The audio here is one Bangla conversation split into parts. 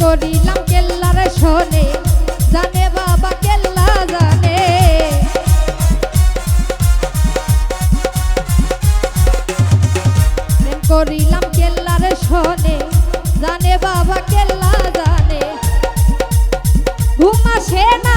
করিলাম কেল্লার শোনে, জানে বাবা কেল্লা জানে। করিলাম কেল্লার শোনে, জানে বাবা কেল্লা জানে। ঘুমা সে না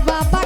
বাবা